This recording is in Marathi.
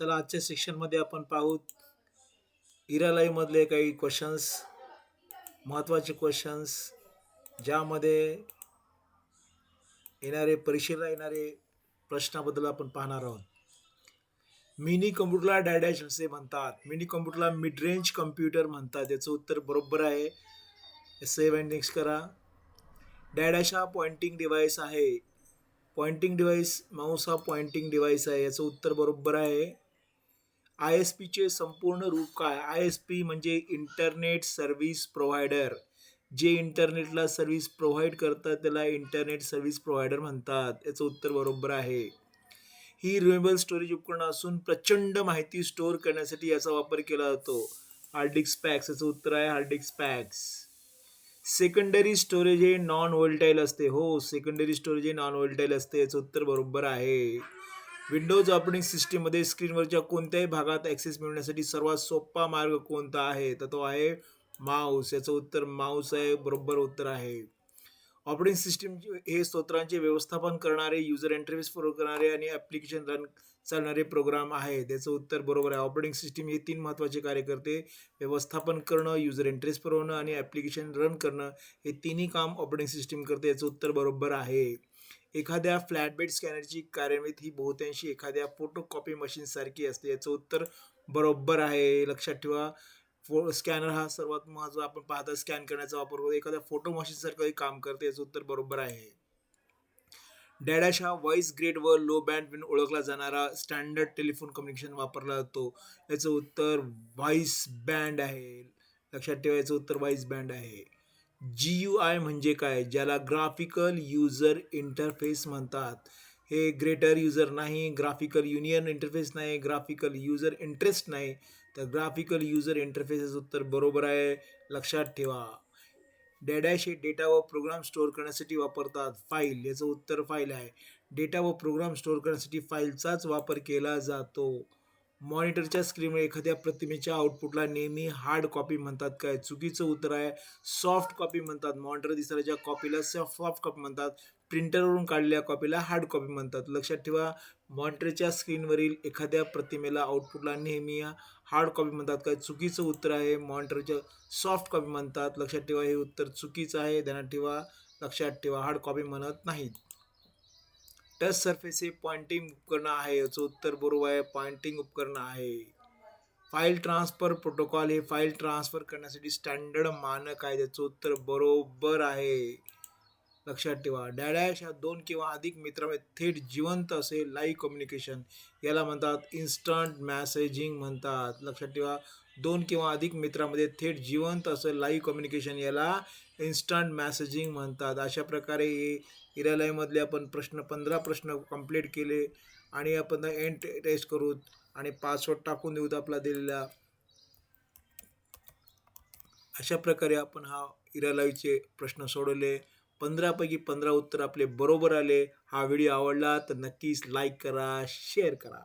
चला आजच्या सेक्शनमध्ये आपण पाहू. मधले काही क्वेश्चन्स महत्त्वाचे क्वेश्चन्स ज्यामध्ये येणारे परीक्षेला येणारे प्रश्नाबद्दल आपण पाहणार आहोत. मिनी कम्प्युटरला डॅडॅश असे म्हणतात. मिनी कम्प्युटरला मिड रेंज कम्प्युटर म्हणतात. याचं उत्तर बरोबर आहे. सेव्ह अँड नेक्स्ट करा. डॅडॅश हा पॉइंटिंग डिव्हाइस आहे. पॉइंटिंग डिव्हाइस माऊस हा पॉइंटिंग डिव्हाइस आहे. याचं उत्तर बरोबर आहे. आय एस पीचे संपूर्ण रूप काय? आय एस पी म्हणजे इंटरनेट सर्व्हिस प्रोव्हायडर. जे इंटरनेटला सर्व्हिस प्रोव्हाइड करतात त्याला इंटरनेट सर्व्हिस प्रोव्हायडर म्हणतात. याचं उत्तर बरोबर आहे. ही रिमेबल स्टोरेज उपकरण असून प्रचंड माहिती स्टोअर करण्यासाठी याचा वापर केला जातो. हार्ड डिस्क पॅक्स याचं उत्तर आहे hard disk packs. Secondary storage हे नॉन वोल्टाईल असते. हो सेकंडरी स्टोरेज हे नॉन वोल्टाईल असते याचं उत्तर बरोबर आहे. विंडोज ऑपरेटिंग सिस्टीममध्ये स्क्रीनवरच्या कोणत्याही भागात ॲक्सेस मिळवण्यासाठी सर्वात सोपा मार्ग कोणता आहे? तर तो आहे माऊस याचं उत्तर माऊस आहे. बरोबर उत्तर आहे. ऑपरेटिंग सिस्टीम हे स्तोत्रांचे व्यवस्थापन करणारे युजर इंटरफेस फॉलो करणारे आणि ॲप्लिकेशन रन चालणारे प्रोग्राम आहे. त्याचं उत्तर बरोबर आहे. ऑपरेटिंग सिस्टीम हे तीन महत्त्वाचे कार्य करते व्यवस्थापन करणं युजर इंटरेस पुरवणं आणि ॲप्लिकेशन रन करणं हे तिन्ही काम ऑपरेटिंग सिस्टीम करते. याचं उत्तर बरोबर आहे. एखाद्या फ्लॅटबेड स्कॅनरची कार्यान्वित ही बहुतांशी एखाद्या फोटोकॉपी मशीनसारखी असते. याचं उत्तर बरोबर आहे. लक्षात ठेवा. फो स्कॅनर हा सर्वात महत्त्वाचा आपण पाहता स्कॅन करण्याचा वापर करतो एखाद्या फोटो मशीनसारखं काम करते. याचं उत्तर बरोबर आहे. डॅडॅश हा व्हॉइस ग्रेड व लो बँड म्हणून ओळखला जाणारा स्टँडर्ड टेलिफोन कम्युनिकेशन वापरला जातो. याचं उत्तर व्हॉइस बँड आहे. लक्षात ठेवा याचं उत्तर व्हॉइस बँड आहे. जी यू आय म्हणजे काय? ज्याला ग्राफिकल युजर इंटरफेस म्हणतात. हे ग्रेटर युजर नाही ग्राफिकल युनियन इंटरफेस नाही ग्राफिकल युजर इंटरेस्ट नाही. तर ग्राफिकल युजर इंटरफेसचं उत्तर बरोबर आहे. लक्षात ठेवा. डॅडॅश हे डेटा व प्रोग्राम स्टोअर करण्यासाठी वापरतात. फाईल याचं उत्तर फाईल आहे. डेटा व प्रोग्राम स्टोअर करण्यासाठी फाईलचाच वापर केला जातो. मॉनिटरच्या स्क्रीनवर एखाद्या प्रतिमेच्या आउटपुटला नेहमी हार्ड कॉपी म्हणतात. काय चुकीचं उत्तर आहे. सॉफ्ट कॉपी म्हणतात. मॉनिटर दिसणाऱ्या कॉपीला सॉफ्ट कॉपी म्हणतात प्रिंटरवरून काढलेल्या कॉपीला हार्ड कॉपी म्हणतात. लक्षात ठेवा मॉनिटरच्या स्क्रीनवरील एखाद्या प्रतिमेला आउटपुटला नेहमी हार्ड कॉपी म्हणतात. काय चुकीचं उत्तर आहे. मॉनिटरच्या सॉफ्ट कॉपी म्हणतात. लक्षात ठेवा हे उत्तर चुकीचं आहे. ध्यानात ठेवा लक्षात ठेवा हार्ड कॉपी म्हणत नाहीत. टच सरफेस हे पॉइंटिंग उपकरण आहे. याचं उत्तर बरोबर आहे पॉइंटिंग उपकरण आहे. फाईल ट्रान्सफर प्रोटोकॉल हे फाईल ट्रान्सफर करण्यासाठी स्टँडर्ड मानक आहे. त्याचं उत्तर बरोबर आहे. लक्षात ठेवा. डॅडॅश ह्या दोन किंवा अधिक मित्रामध्ये थेट जिवंत असे लाईव्ह कम्युनिकेशन याला म्हणतात इन्स्टंट मॅसेजिंग म्हणतात. लक्षात ठेवा. दोन किंवा अधिक मित्रामध्ये थेट जिवंत असं लाईव्ह कम्युनिकेशन याला इन्स्टंट मॅसेजिंग म्हणतात. अशा प्रकारे इरालयमधले इरालाईमधले आपण प्रश्न पंधरा प्रश्न कंप्लीट केले आणि आपण एंड टेस्ट करू आणि पासवर्ड टाकून देऊत आपला दिलेला. अशा प्रकारे आपण हा इरालाईचे प्रश्न सोडवले. पंधरापैकी पंधरा उत्तर आपले बरोबर आले. हा व्हिडिओ आवडला तर नक्कीच लाईक करा शेअर करा.